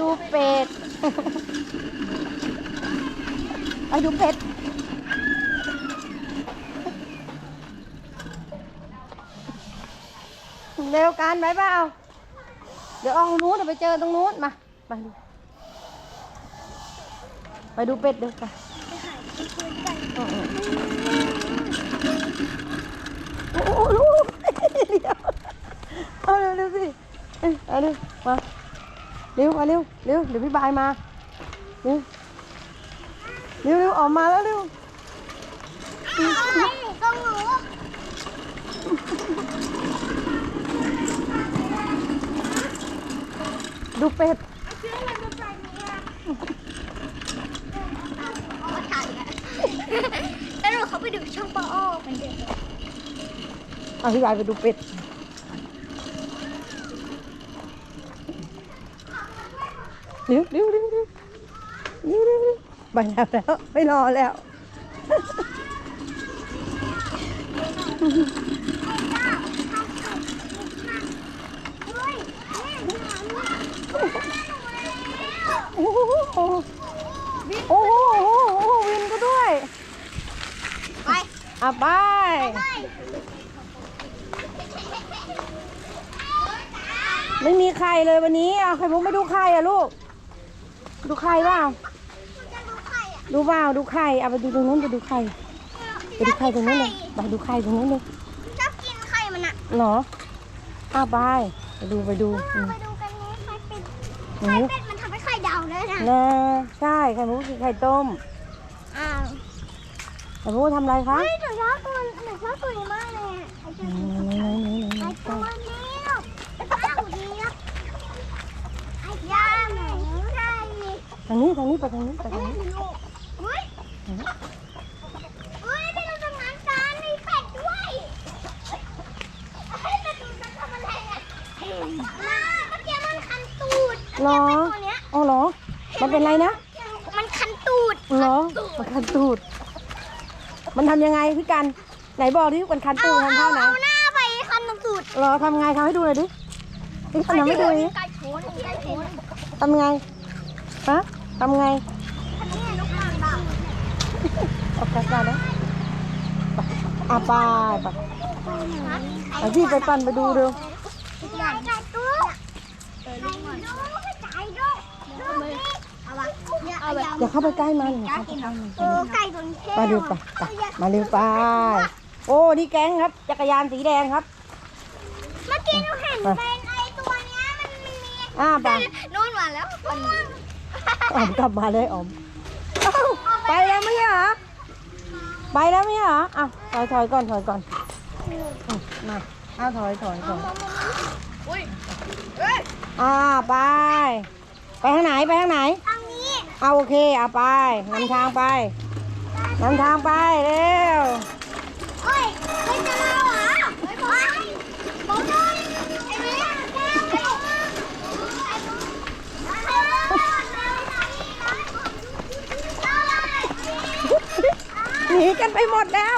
ดูเป็ด ไปดูเป็ด เร็วกันไปเปล่า เดี๋ยวออกตรงนู้นเดี๋ยวไปเจอตรงนู้นมา ไปดู ไปดูเป็ดเดี๋ยวกันอืมๆโอ้โหลูกเดี๋ยวเอาเร็วสิเอ้ยเอาเร็วมา เร็วมาเร็วเร็วเดี๋ยวพี่บายมาเร็วเร็วเร็วออกมาแล้วเร็วต้องหนูดูเป็ดชื่ออะไรเป็นใจเนี่ยเอาถ่ายแล้วเราเขาไปดูช่องปออ้อมันเด็กเอาพี่บายไปดูเป็ด เร็วเร็วเร็วเร็วเร็วเร็วเร็วไปแล้วแล้วไม่รอแล้วโอ้โหโอ้โหโอ้โหโอ้โหวินก็ด้วย ไปอะไปไม่มีใครเลยวันนี้เอาไข่มุกไม่ดูใครอะลูก ดูใครเปล่าจะดูใครอะดูเปล่าดูใครเอาไปดูตรงนู้นไปดูใครไปดูใครตรงนู้นเลยไปดูใครตรงนู้นเลยชอบกินไข่มันอะเหรออ้าวไปไปดูไปดูอืมไปดูกันนี้ไข่เป็ดโอ้ไข่โหเป็ดมันทำให้ไข่ดาวได้นะนะใช่ไข่มุกคือไข่ต้มอ้าวไข่มุกทำอะไรคะเฮ้ยหนูชอบตัวหนูชอบตัวนี้มากเลยอะไอ้ ไหน ตัว ไหนไหนไหนไหน ไอ้ตัวนี้อะไอ้ย่าหนูไข่ ทางนี้ทางนี้ ไปทางนี้ไปทางนู้นหรอเอ๋อหรอ มันเป็นไรนะ มันคันตูดหรอ มันคันตูด มันทำยังไงพี่กัน ไหนบอกที่มันคันตูดทำเท่าไหนเอาหน้าไปคันตูดหรอทำไงทำให้ดูหน่อยดิพี่กันทำให้ดูดิไก่ชนไก่ชนทำไงฮะ ทำไงอันนี้นกนางดำออกจากกันนะไปอะไปไปไปพี่ไปปั่นไปดูเร็วไก่ไก่ตัวไก่ลูกไก่ลูกลูกนี่เอาวะเนี่ยเอาอย่าเข้าไปใกล้มันอย่าเข้าไปใกล้มันเออไก่ตัวนี้เท่มาดูไปไปมาเร็วไปโอ้นี่แก๊งครับ จักรยานสีแดงครับ เมื่อกี้หนูเห็นเป็นไอตัวเนี้ยมันมีอ่าไปนู่นมาแล้วม่วง ออมกลับมาเลยออมอ้าไปแล้วไม่ใช่เหรอไปแล้วไม่ใช่เหรออ้าวถอยถอยก่อนถอยก่อนอืมมาอ้าถอยถอยถอยอุ้ยเอ้ยอ่าไป ไปทางไหนไปทางไหน ทางนี้เอาโอเคเอาไปนำทางไปนำทางไปเร็ว เอ้ยเฮ้ยจะเล่าเหรอเฮ้ยบอลบอลไอ้เนี้ยแก้วไอ้บอลไอ้บอลไอ้บอลเร็วๆหน่อย หนี กันไปหมดแล้ว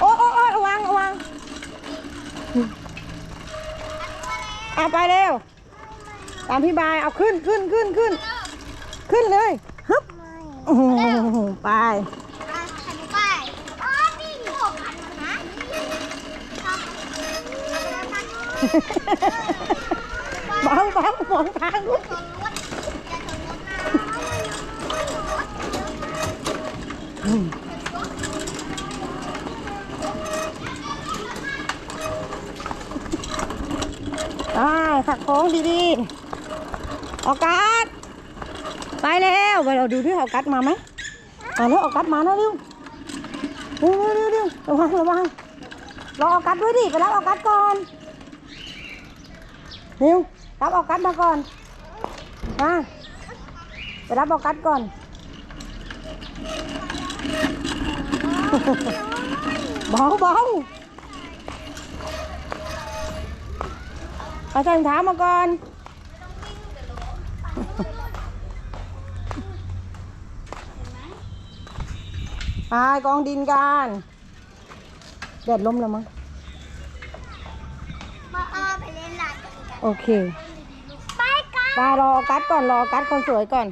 โอ้โอ้โอ้ระวังระวังเอาไปเร็ว ตามพี่บายเอาขึ้นขึ้นขึ้นขึ้น ขึ้นเลยฮึบโอ้โหไปไปอ๋อนี่หกอันนะเบาเบามองทางลูก ขักโค้งดีๆออกัสไปแล้วไปเราดูที่ออกัสมาไหมมาแล้วออกัสมาแล้วเร็วเร็วเร็วเร็วระวังระวังรอออกัสด้วยดิไปรับออกัสก่อนเร็วรับออกัสมาก่อนมาไปรับออกัสก่อนเบาเบา เอาใส่รองเท้ามาก่อนไปกองดินกันแดดลมแล้วมั้งมาเอาไปเล่นหลานกัน โอเค ไปกันมารอออกัสก่อน รอออกัสคนสวยก่อน